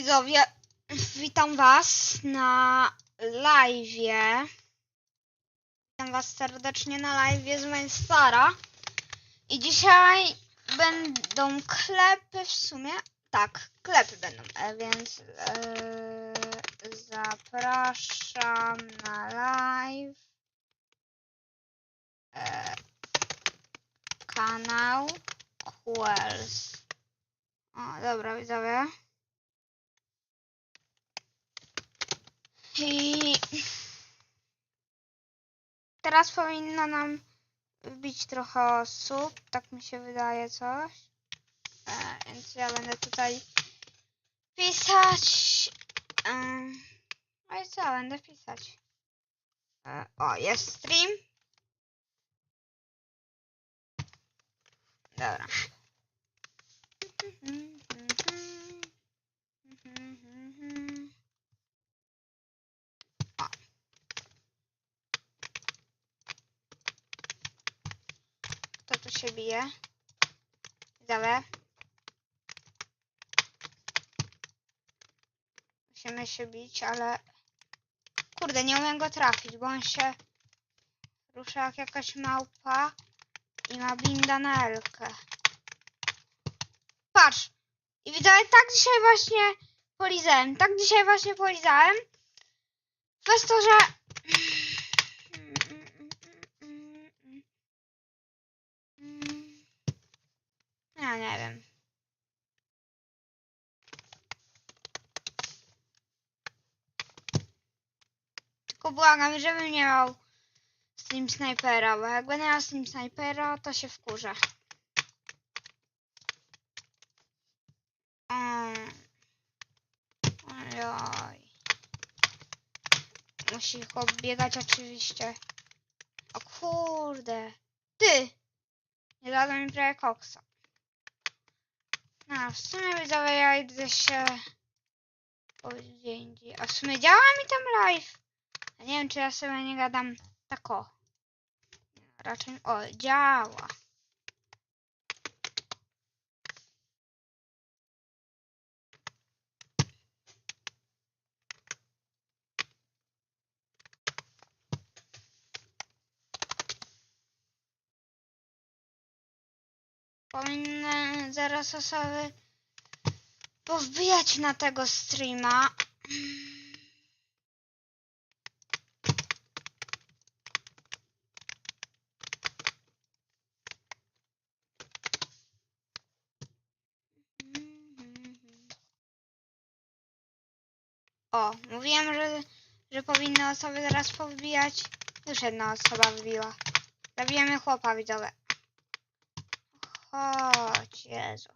widzowie, witam was na live'ie. Witam was serdecznie na live'ie z Mainstara. I dzisiaj będą klepy w sumie. Tak, klepy będą, e, więc e, zapraszam na live. E, kanał Quells. O, dobra, widzowie. Teraz powinno nam wbić trochę osób, tak mi się wydaje coś. E, więc ja będę tutaj pisać. No i co, będę pisać. E, o, jest stream. Dobra. Tu się bije? Widzowie. Musimy się bić, ale... Kurde, nie umiem go trafić, bo on się rusza jak jakaś małpa i ma binda na Elkę. Patrz! I widzowie, tak dzisiaj właśnie polizałem. Tak dzisiaj właśnie polizałem. Przez to, że... Ja nie wiem. Tylko błagam, żebym nie miał Steam Snipera, bo jak będę miał Steam Snipera, to się wkurzę. Mm. Ojoj. Musi chłop biegać oczywiście. O kurde. Ty! Nie dano mi prawie koksa. No, w sumie widzowie ja idę się indziej. A w sumie działa mi tam live. Ja nie wiem czy ja sobie nie gadam tak o. Raczej, o, działa. Powinny zaraz osoby powbijać na tego streama. O, mówiłem, że, że powinny osoby zaraz powbijać. Już jedna osoba wbiła. Zabijemy chłopa, widzowie. Chodź, Jezu.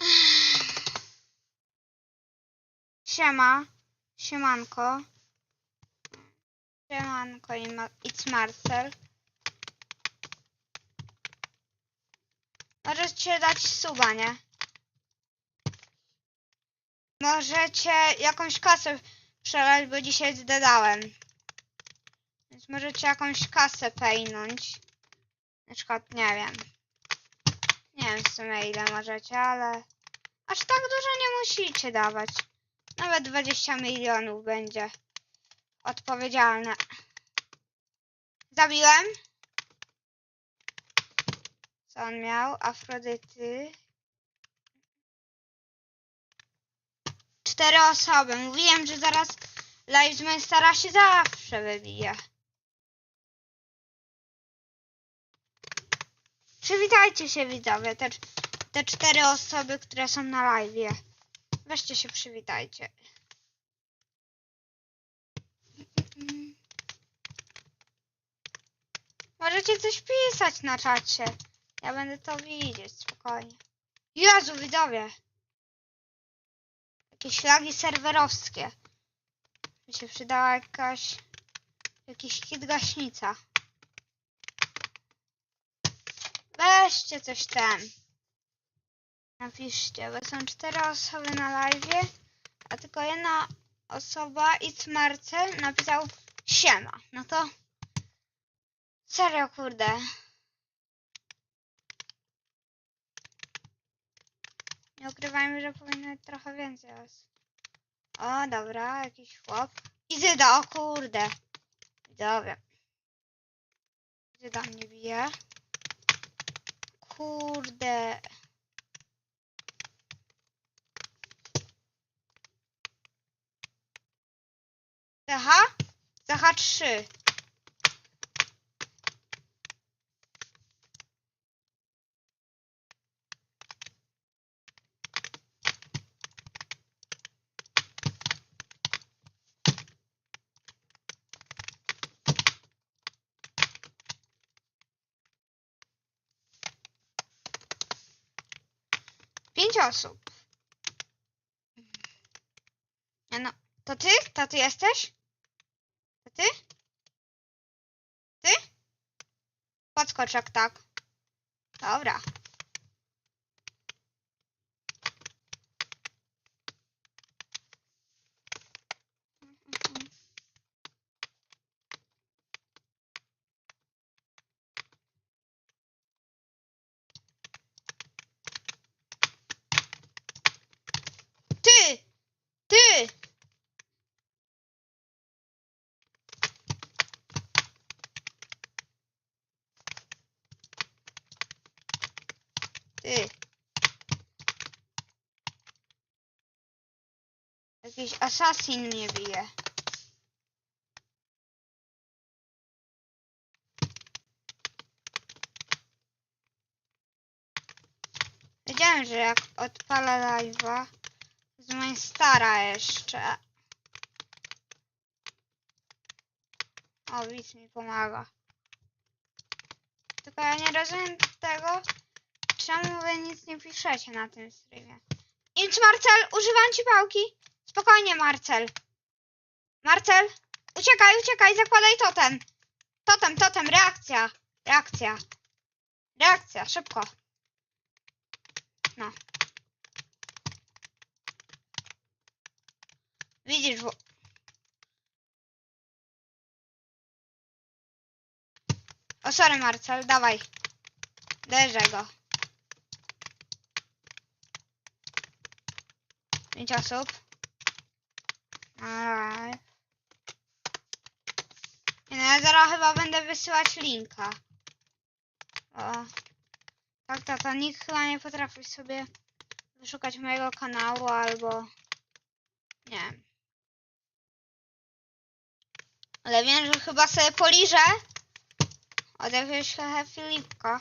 Siema. Siemanko. Siemanko i it's Marcel. Możecie dać suba, nie? Możecie jakąś kasę przelać, bo dzisiaj zdedałem. Więc możecie jakąś kasę pejnąć. Na przykład, nie wiem. Nie wiem w sumie ile możecie, ale aż tak dużo nie musicie dawać. Nawet 20 milionów będzie odpowiedzialne. Zabiłem. Co on miał? Afrodyty. Cztery osoby. Mówiłem, że zaraz live z Mainstara się zawsze wybije. Przywitajcie się widzowie, te, te cztery osoby, które są na live. Weźcie się przywitajcie. Możecie coś pisać na czacie. Ja będę to widzieć spokojnie. Jezu widzowie. Jakieś lagi serwerowskie. Mi się przydała jakaś... Jakiś kit gaśnica. Weźcie coś ten. Napiszcie, bo są cztery osoby na live, a tylko jedna osoba, It's Marcel, napisał siema. No to serio, kurde. Nie ukrywajmy, że powinno być trochę więcej osób. O, dobra, jakiś chłop. Izyda, o kurde. Dobra. Izyda mnie bije. Kurde. Zaha? Zaha 3. osób. No, to ty? To ty jesteś? To ty? Ty? Podskocz jak tak. Dobra. Ty! Ty! Ty. Jakiś asasin mnie bije. Wiedziałem, że jak odpalę live'a, z mojej stara jeszcze. O, widz mi pomaga. Tylko ja nie rozumiem tego, czemu wy nic nie piszecie na tym streamie. Idź Marcel, używam ci pałki. Spokojnie Marcel. Marcel, uciekaj, uciekaj, zakładaj totem. Totem, totem, reakcja. Reakcja. Reakcja, szybko. No. Widzisz, wo- O, sorry Marcel, dawaj. Derzę go. Pięć osób. Alright. No, ja zaraz chyba będę wysyłać linka. O. Tak, tak, to nikt chyba nie potrafi sobie wyszukać mojego kanału albo... Nie wiem. Ale wiem, że chyba sobie poliżę od jakiegoś Filipka.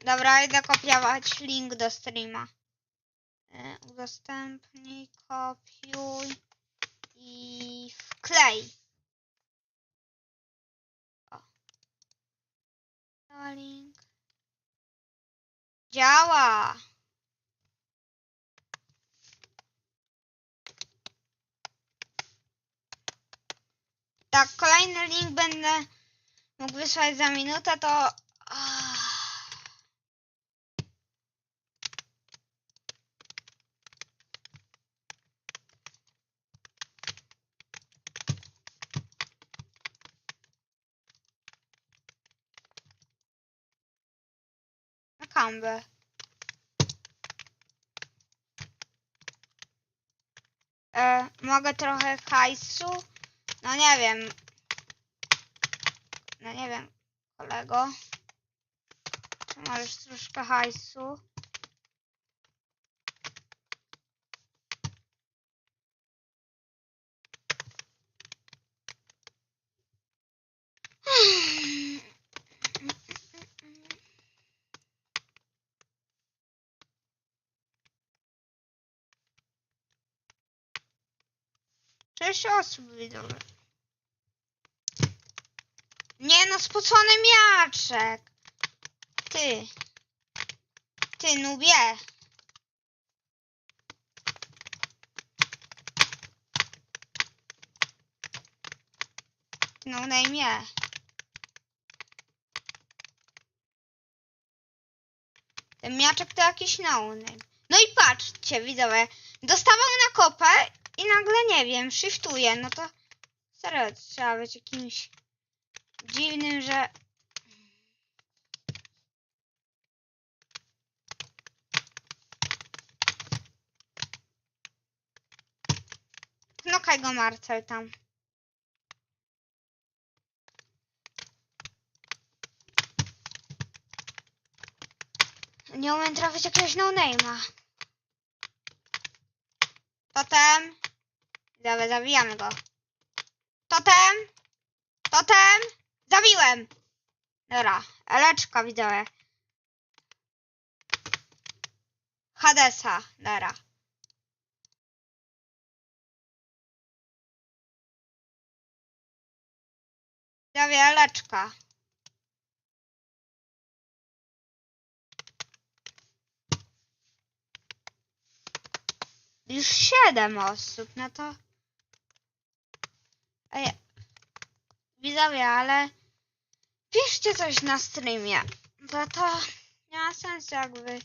Dobra, idę kopiować link do streama. E, Udostępnij, kopiuj i wklej. O. Link. Działa. Tak, kolejny link będę mógł wysłać za minutę, to... Ah. Kambę. E, mogę trochę hajsu? No nie wiem. No nie wiem, kolego. Czy możesz troszkę hajsu? Sześć osób widzą. Nie no, spocony miaczek. Ty. Ty, nubie. No na. Ten miaczek to jakiś no-name. No i patrzcie, widzowie. Dostawał na kopę i nagle nie wiem, shiftuję, no to serio trzeba być jakimś dziwnym, że... Knokaj go Marcel tam. Nie umiem trafić jakiegoś no-name'a. Potem Dobra, zabijamy go. Totem. Totem. Zabiłem. Dobra, Eleczka widzowie. Hadesa, dobra. Widzowie, Eleczka. Już siedem osób, no to... Ej, widzowie, ale piszcie coś na streamie, bo to nie ma sensu jakby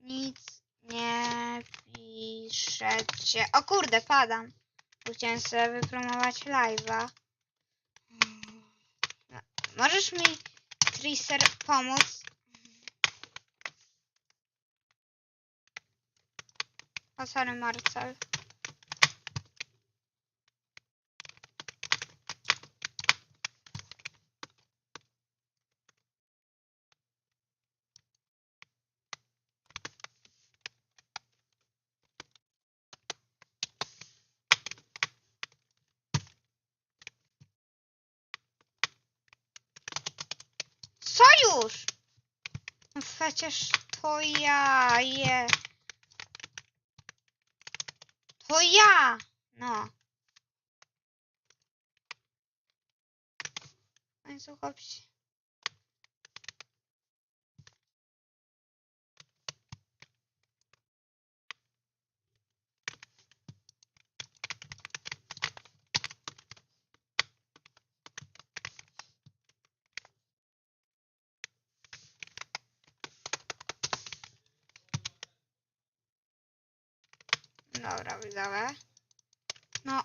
nic nie piszecie. O kurde, padam. Chciałem sobie wypromować live'a. No, Możesz mi, Tracer, pomóc? O, sorry, Marcel. Sojusz! No przecież to ja je. To ja! No. Jezu, chodź. Dobra, widzowie. No.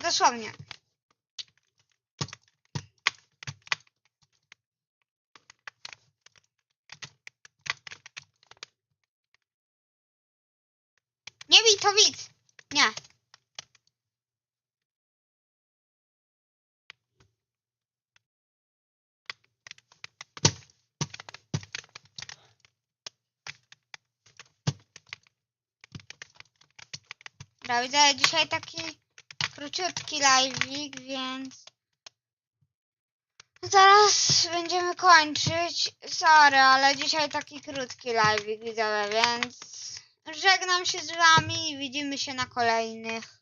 Dosłownie. Nie bij, to widz. Nie. Dobra, widzę dzisiaj taki króciutki live'ik, więc zaraz będziemy kończyć. Sorry, ale dzisiaj taki krótki live'ik widzowie, więc żegnam się z wami i widzimy się na kolejnych.